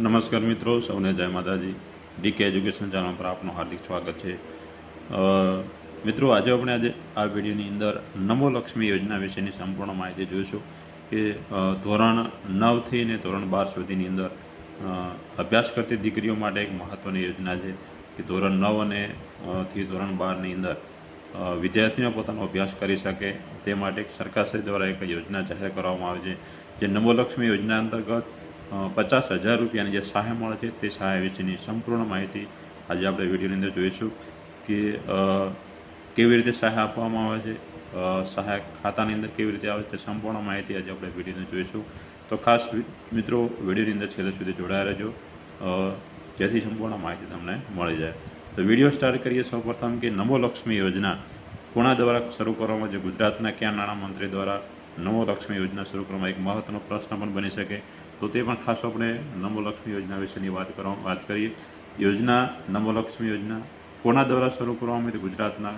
નમસ્કાર મિત્રો, સૌને જય માતાજી. ડીકે એજ્યુકેશન ચેનલ પર આપનું હાર્દિક સ્વાગત છે. મિત્રો, આજે આપણે આજે આ વિડીયોની અંદર નમો લક્ષ્મી યોજના વિશેની સંપૂર્ણ માહિતી જોઈશું કે ધોરણ નવથી ને ધોરણ બાર સુધીની અંદર અભ્યાસ કરતી દીકરીઓ માટે એક મહત્ત્વની યોજના છે કે ધોરણ નવ અને થી ધોરણ બારની અંદર વિદ્યાર્થીઓ પોતાનો અભ્યાસ કરી શકે. તે માટે સરકારશ્રી દ્વારા એક યોજના જાહેર કરવામાં આવે છે, જે નમોલક્ષ્મી યોજના અંતર્ગત પચાસ હજાર રૂપિયાની જે સહાય મળે છે તે સહાય વિશેની સંપૂર્ણ માહિતી આજે આપણે વિડીયોની અંદર જોઈશું કે કેવી રીતે સહાય આપવામાં આવે છે સહાય ખાતાની અંદર કેવી રીતે આવે છે તે સંપૂર્ણ માહિતી આજે આપણે વિડીયોને જોઈશું. તો ખાસ મિત્રો, વિડીયોની અંદર છેલ્લે સુધી જોડાયા રહેજો. જેથી સંપૂર્ણ માહિતી તમને મળી જાય. તો વીડિયો સ્ટાર્ટ કરીએ સૌપ્રથમ કે નમો લક્ષ્મી યોજના. કોના દ્વારા શરૂ કરવામાં છે? ગુજરાતના કયા નાણામંત્રી દ્વારા નમો લક્ષ્મી યોજના શરૂ કરવામાં એક મહત્વનો પ્રશ્ન પણ બની શકે. તો તે પણ ખાસ આપણે નમોલક્ષ્મી યોજના વિશેની વાત કરવા વાત કરીએ. યોજના, નમોલક્ષ્મી યોજના કોના દ્વારા શરૂ કરવામાં આવી? ગુજરાતના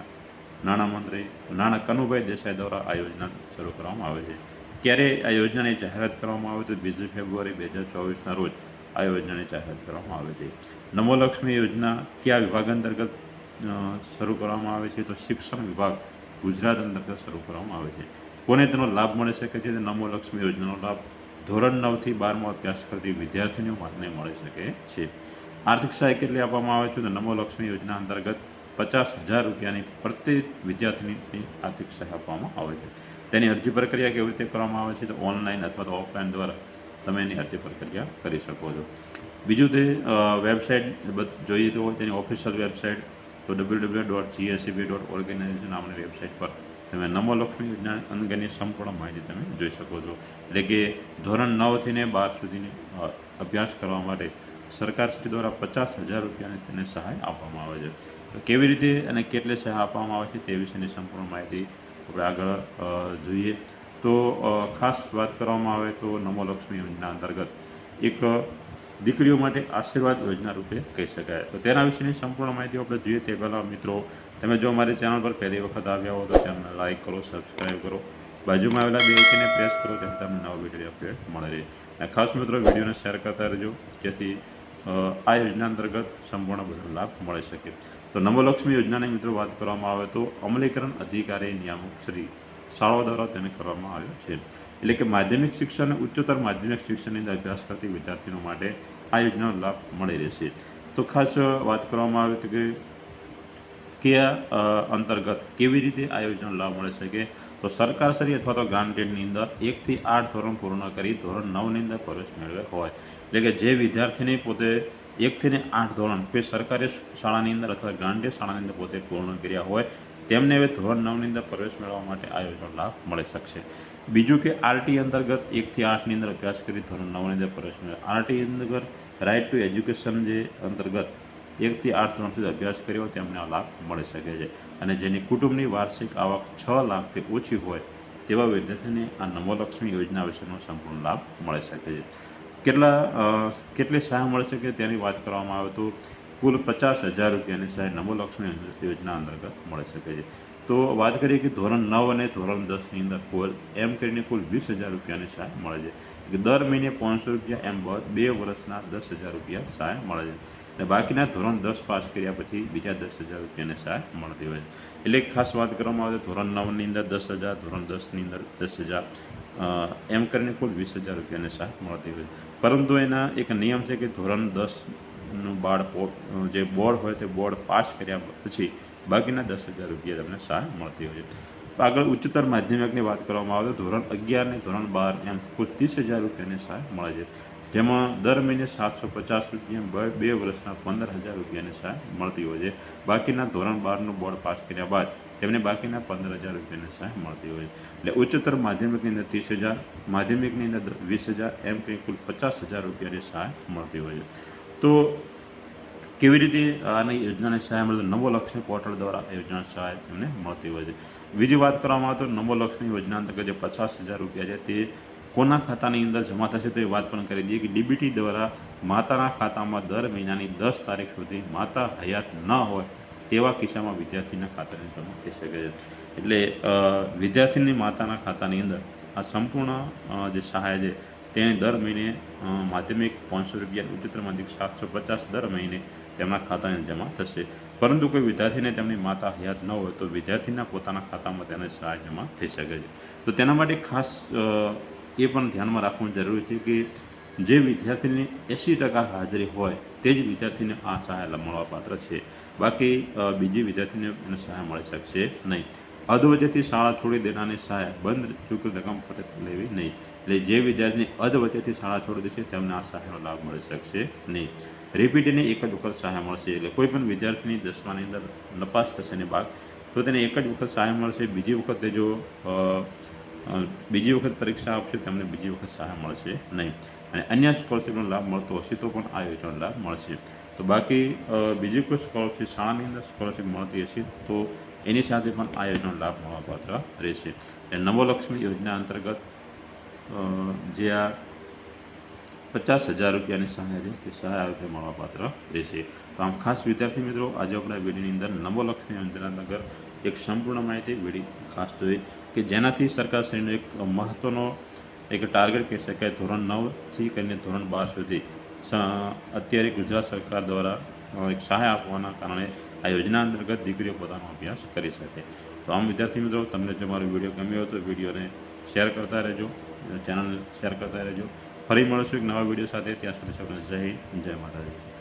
નાણામંત્રી નાણા કનુભાઈ દેસાઈ દ્વારા આ યોજના શરૂ કરવામાં આવે છે. ક્યારે આ યોજનાની જાહેરાત કરવામાં આવે તો બીજી ફેબ્રુઆરી બે હજાર ચોવીસના રોજ આ યોજનાની જાહેરાત કરવામાં આવે છે. નમોલક્ષ્મી યોજના કયા વિભાગ અંતર્ગત શરૂ કરવામાં આવે છે? તો શિક્ષણ વિભાગ ગુજરાત અંતર્ગત શરૂ કરવામાં આવે છે. કોને તેનો લાભ મળી શકે છે? તે નમો યોજનાનો લાભ ધોરણ નવથી બારમો અભ્યાસ કરતી વિદ્યાર્થીનીઓ માટે મળી શકે છે. આર્થિક સહાય કેટલી આપવામાં આવે છે? તો નમો લક્ષ્મી યોજના અંતર્ગત પચાસ હજાર રૂપિયાની પ્રત્યેક વિદ્યાર્થીની આર્થિક સહાય આપવામાં આવે છે. તેની અરજી પ્રક્રિયા કેવી રીતે કરવામાં આવે છે? તો ઓનલાઈન અથવા તો ઓફલાઈન દ્વારા તમે એની અરજી પ્રક્રિયા કરી શકો છો. બીજું તે વેબસાઇટ જોઈએ તો તેની ઓફિશિયલ વેબસાઇટ તો W W dot GSCB dot organization નામની વેબસાઇટ પર તમે નમોલક્ષ્મી યોજના અંગેની સંપૂર્ણ માહિતી તમે જોઈ શકો છો. એટલે કે ધોરણ નવથી ને બાર સુધીની અભ્યાસ કરવા માટે સરકાર શ્રી દ્વારા પચાસ હજાર રૂપિયાની તેને સહાય આપવામાં આવે છે. કેવી રીતે અને કેટલી સહાય આપવામાં આવે છે તે વિશેની સંપૂર્ણ માહિતી આપણે આગળ જોઈએ. તો ખાસ વાત કરવામાં આવે તો નમોલક્ષ્મી યોજના અંતર્ગત એક દીકરીઓ માટે આશીર્વાદ યોજના રૂપે કહી શકાય. તો તેના વિશેની સંપૂર્ણ માહિતી આપણે જોઈએ તે પહેલાં મિત્રો તમે જો અમારી ચેનલ પર પહેલી વખત આવ્યા હો તો ચેનલને લાઇક કરો સબસ્ક્રાઈબ કરો. બાજુમાં આવેલા બે પ્રેસ કરો જેથી તમને નવા વીડિયો અપડેટ મળે રહે. અને ખાસ મિત્રો વિડીયોને શેર કરતા રહેજો, જેથી આ યોજના અંતર્ગત સંપૂર્ણ બધો લાભ મળી શકે. તો નવલક્ષ્મી યોજનાની મિત્રો વાત કરવામાં આવે તો અમલીકરણ અધિકારી નિયામક શ્રી શાળાઓ દ્વારા તેને કરવામાં આવ્યો છે. એટલે કે માધ્યમિક શિક્ષણ અને ઉચ્ચતર માધ્યમિક શિક્ષણની અંદર અભ્યાસ કરતી વિદ્યાર્થીઓ માટે આ યોજનાનો લાભ મળી રહેશે. તો ખાસ વાત કરવામાં આવે તો કે કયા અંતર્ગત કેવી રીતે આ યોજનાનો લાભ મળી શકે તો સરકારશ્રી અથવા તો ગ્રાન્ટેડની અંદર એકથી આઠ ધોરણ પૂર્ણ કરી ધોરણ નવની અંદર પ્રવેશ મેળવે હોય. એટલે કે જે વિદ્યાર્થીને પોતે એકથી ને આઠ ધોરણ કોઈ સરકારી શાળાની અંદર અથવા ગ્રાન્ટેડ શાળાની અંદર પોતે પૂર્ણ કર્યા હોય, તેમને હવે ધોરણ નવની અંદર પ્રવેશ મેળવવા માટે આ યોજનાનો લાભ મળી શકશે. બીજું કે આરટી અંતર્ગત એકથી આઠની અંદર અભ્યાસ કરી ધોરણ નવની અંદર પ્રવેશ મેળવે આરટી અંતર્ગત રાઇટ ટુ એજ્યુકેશન જે અંતર્ગત એકથી આઠ ધોરણ સુધી અભ્યાસ કર્યો, તેમને આ લાભ મળી શકે છે. અને જેની કુટુંબની વાર્ષિક આવક છ લાખથી ઓછી હોય, તેવા વિદ્યાર્થીને આ નવોલક્ષ્મી યોજના વિશેનો સંપૂર્ણ લાભ મળી શકે છે. કેટલા કેટલી સહાય મળી શકે તેની વાત કરવામાં આવે તો કુલ પચાસ હજાર રૂપિયાની સહાય નમોલક્ષ્મી યોજના અંતર્ગત મળી શકે છે. તો વાત કરીએ કે ધોરણ નવ અને ધોરણ દસની અંદર કુલ, એમ કરીને કુલ વીસ હજાર રૂપિયાની સહાય મળે છે. દર મહિને પાંચસો રૂપિયા એમ બે વર્ષના દસ હજાર રૂપિયા સહાય મળે છે. અને બાકીના ધોરણ દસ પાસ કર્યા પછી બીજા દસ હજાર રૂપિયાની સહાય મળતી હોય. એટલે ખાસ વાત કરવામાં આવે ધોરણ નવની અંદર દસ હજાર, ધોરણ દસની અંદર દસ હજાર એમ કરીને કુલ વીસ હજાર રૂપિયાની સહાય મળતી હોય. પરંતુ એના એક નિયમ છે કે ધોરણ દસનું બાળ જે બોર્ડ હોય તે બોર્ડ પાસ કર્યા પછી બાકીના દસ હજાર રૂપિયા તમને સહાય મળતી હોય છે. આગળ ઉચ્ચતર માધ્યમિકની વાત કરવામાં આવે તો ધોરણ અગિયાર ને ધોરણ બાર એમ કુલ ત્રીસ હજાર રૂપિયાની સહાય મળે છે. જેમાં દર મહિને સાતસો પચાસ રૂપિયા બે- વર્ષના પંદર હજાર રૂપિયાની સહાય મળતી હોય છે. બાકીના ધોરણ બારનું બોર્ડ પાસ કર્યા બાદ તેમને બાકીના પંદર હજાર રૂપિયાની સહાય મળતી હોય છે. એટલે ઉચ્ચતર માધ્યમિકની અંદર ત્રીસ હજાર, માધ્યમિકની અંદર વીસ હજાર, એમ કંઈ કુલ પચાસ હજાર રૂપિયાની સહાય મળતી હોય છે. તો કેવી રીતે આની યોજનાની સહાય મળે? નવો લક્ષ્ય પોર્ટલ દ્વારા યોજના સહાય તેમને મળતી હોય છે. બીજી વાત કરવામાં આવે તો નવો લક્ષ્મી યોજના અંતર્ગત જે પચાસ હજાર રૂપિયા છે તે કોના ખાતાની અંદર જમા થશે તો એ વાત પણ કરી દઈએ કે ડીબીટી દ્વારા માતાના ખાતામાં દર મહિનાની દસ તારીખ સુધી માતા હયાત ન હોય તેવા કિસ્સામાં વિદ્યાર્થીના ખાતાની જમા થઈ શકે છે. એટલે વિદ્યાર્થીની માતાના ખાતાની અંદર આ સંપૂર્ણ જે સહાય છે તેને દર મહિને માધ્યમિક પાંચસો રૂપિયા, ઉચ્ચતર માધ્યમિક સાતસો પચાસ દર મહિને તેમના ખાતાને જમા થશે. પરંતુ કોઈ વિદ્યાર્થીને તેમની માતા હયાત ન હોય તો વિદ્યાર્થીના પોતાના ખાતામાં તેને સહાય જમા થઈ શકે છે. તો તેના માટે ખાસ એ પણ ધ્યાનમાં રાખવું જરૂરી છે કે જે વિદ્યાર્થીની એંસી ટકા હાજરી હોય તે જ વિદ્યાર્થીને આ સહાય મળવાપાત્ર છે. બાકી બીજી વિદ્યાર્થીને એને સહાય મળી શકશે નહીં. અધવચ્ચેથી શાળા છોડી દેનારની સહાય બંધ ચૂકવી રકમ પરત લેવી નહીં. એટલે જે વિદ્યાર્થીની અધવચ્ચેથી શાળા છોડી દેશે, તેમને આ સહાયનો લાભ મળી શકશે નહીં. રિપીટની એક જ વખત સહાય મળશે એટલે કોઈ પણ વિદ્યાર્થીની દસમાની અંદર નપાસ થશે ને બાદ, તો તેને એક જ વખત સહાય મળશે. બીજી વખતે જો બીજી વખત પરીક્ષા આપશે, તેમને બીજી વખત સહાય મળશે નહીં. અને અન્ય સ્કોલરશીપનો લાભ મળતો હશે તો પણ આ યોજનાનો લાભ મળશે. તો બાકી બીજી કોઈ સ્કોલરશીપ, શાળાની અંદર સ્કોલરશીપ મળતી હશે તો એની સાથે પણ આ યોજનાનો લાભ મળવાપાત્ર રહેશે. નવલક્ષ્મી યોજના અંતર્ગત જે આ પચાસ હજાર રૂપિયાની સહાય છે, તે સહાય રૂપે મળવાપાત્ર રહેશે. તો આમ ખાસ વિદ્યાર્થી મિત્રો, આજે આપણા વિડીયોની અંદર નવલક્ષ્મી યોજના અંતર્ગત એક સંપૂર્ણ માહિતી વીડિયો ખાસ જોઈ કે જેનાથી સરકારશ્રીનો એક મહત્ત્વનો એક ટાર્ગેટ કહી શકાય ધોરણ નવથી કરીને ધોરણ બાર સુધી. અત્યારે ગુજરાત સરકાર દ્વારા એક સહાય આપવાના કારણે આ યોજના અંતર્ગત દીકરીઓ પોતાનો અભ્યાસ કરી શકે. તો આમ વિદ્યાર્થી મિત્રો, તમને જો મારો વીડિયો ગમ્યો તો વિડીયોને શેર કરતા રહેજો ચેનલ શેર કરતા રહેજો. ફરી મળીશું એક નવા વીડિયો સાથે. ત્યાં સુધી સૌને જય જય માતાજી.